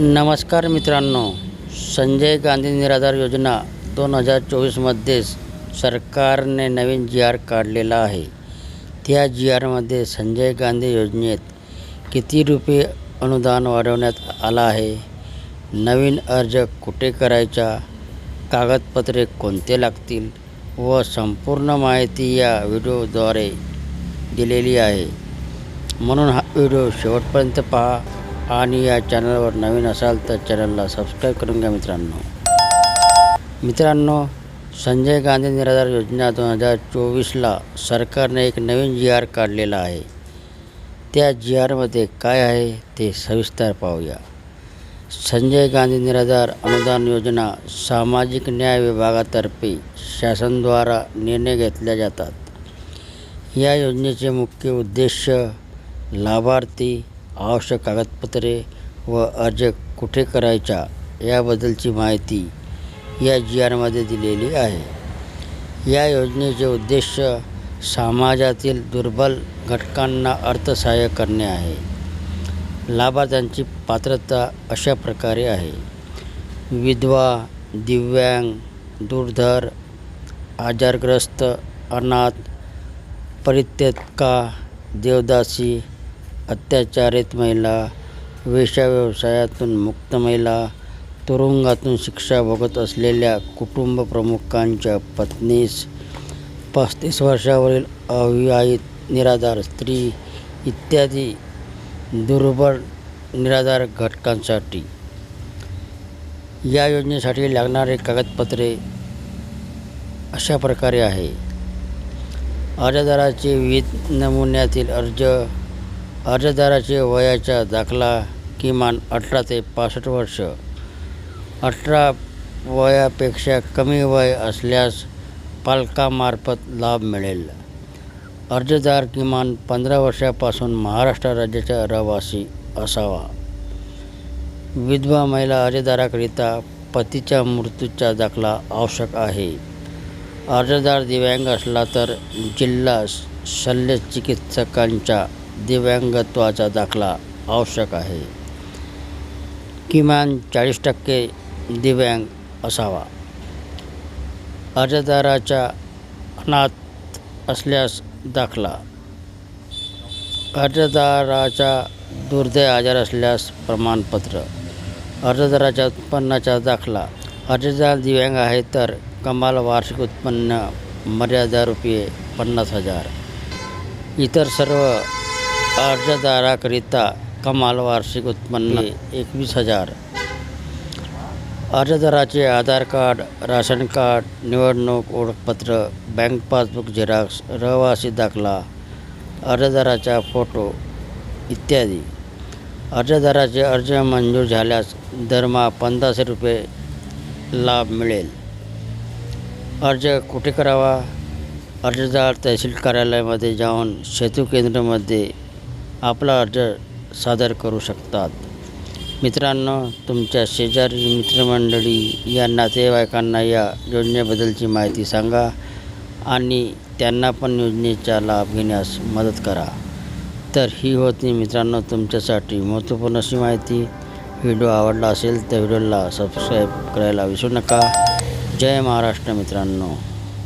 नमस्कार मित्रांनो संजय गांधी निराधार योजना दोन हजार चोवीसमध्ये सरकारने नवीन जी आर काढलेला आहे. त्या जी आरमध्ये संजय गांधी योजनेत किती रुपये अनुदान वाढवण्यात आलं आहे? नवीन अर्ज कुठे करायचा? कागदपत्रे कोणते लागतील? व संपूर्ण माहिती या व्हिडिओद्वारे दिलेली आहे. म्हणून हा व्हिडिओ शेवटपर्यंत पहा. आणि या चॅनलवर नवीन असाल तर चॅनलला सबस्क्राईब करून घ्या मित्रांनो. मित्रांनो संजय गांधी निराधार योजना दोन हजार चोवीसला सरकारने एक नवीन जी आर काढलेला आहे. त्या जी आरमध्ये काय आहे ते सविस्तर पाहूया. संजय गांधी निराधार अनुदान योजना सामाजिक न्याय विभागातर्फे शासनद्वारा निर्णय घेतल्या जातात. या योजनेचे मुख्य उद्देश लाभार्थी आवश्यक कागदपत्रे व अर्ज कुठे करायचा याबद्दलची माहिती या जी आरमध्ये दिलेली आहे. या योजनेचे उद्देश समाजातील दुर्बल घटकांना अर्थसहाय्य करणे आहे. लाभार्थ्यांची पात्रता अशा प्रकारे आहे. विधवा दिव्यांग दुर्धर आजारग्रस्त अनाथ परित्यक्ता देवदासी अत्याचारित महिला वेश्या व्यवसायातून मुक्त महिला तुरुंगातून शिक्षा भोगत असलेल्या कुटुंब प्रमुखांच्या पत्नीस पस्तीस वर्षावरील अविवाहित निराधार स्त्री इत्यादी दुर्बल निराधार घटकांसाठी. या योजनेसाठी लागणारे कागदपत्रे अशा प्रकारे आहे. अर्जदाराचे विविध नमुन्यातील अर्ज अर्जदाराचे वयाचा दाखला किमान अठरा ते पासष्ट वर्ष. अठरा वयापेक्षा कमी वय असल्यास पालकामार्फत लाभ मिळेल. अर्जदार किमान पंधरा वर्षापासून महाराष्ट्र राज्याचा रहिवासी असावा. विधवा महिला अर्जदाराकरिता पतीच्या मृत्यूचा दाखला आवश्यक आहे. अर्जदार दिव्यांग असला तर जिल्हा शल्यचिकित्सकांच्या दिव्यांगत्वाचा दाखला आवश्यक आहे. किमान चाळीस टक्के दिव्यांग असावा. अर्जदाराच्या अनाथ असल्यास दाखला. अर्जदाराचा दुर्दैव आजार असल्यास प्रमाणपत्र. अर्जदाराच्या उत्पन्नाचा दाखला. अर्जदार दिव्यांग आहे तर कमाल वार्षिक उत्पन्न मर्यादा रुपये पन्नास हजार. इतर सर्व अर्जदाराकरिता कमाल वार्षिक उत्पन्न एकवीस हजार. अर्जदाराचे आधार कार्ड राशन कार्ड निवडणूक ओळखपत्र बँक पासबुक झेरॉक्स रहिवासी दाखला अर्जदाराचा फोटो इत्यादी. अर्जदाराचे अर्ज मंजूर झाल्यास दरमहा पंधराशे रुपये लाभ मिळेल. अर्ज कुठे करावा? अर्जदार तहसील कार्यालयामध्ये जाऊन सेतू केंद्रामध्ये आपला अर्ज सादर करू शकतात. मित्रांनो तुमच्या शेजारी मित्रमंडळी या नातेवाईकांना या योजनेबद्दलची माहिती सांगा आणि त्यांना पण योजनेचा लाभ घेण्यास मदत करा. तर ही होती मित्रांनो तुमच्यासाठी महत्त्वपूर्ण अशी माहिती. व्हिडिओ आवडला असेल तर व्हिडिओला सबस्क्राईब करायला विसरू नका. जय महाराष्ट्र मित्रांनो.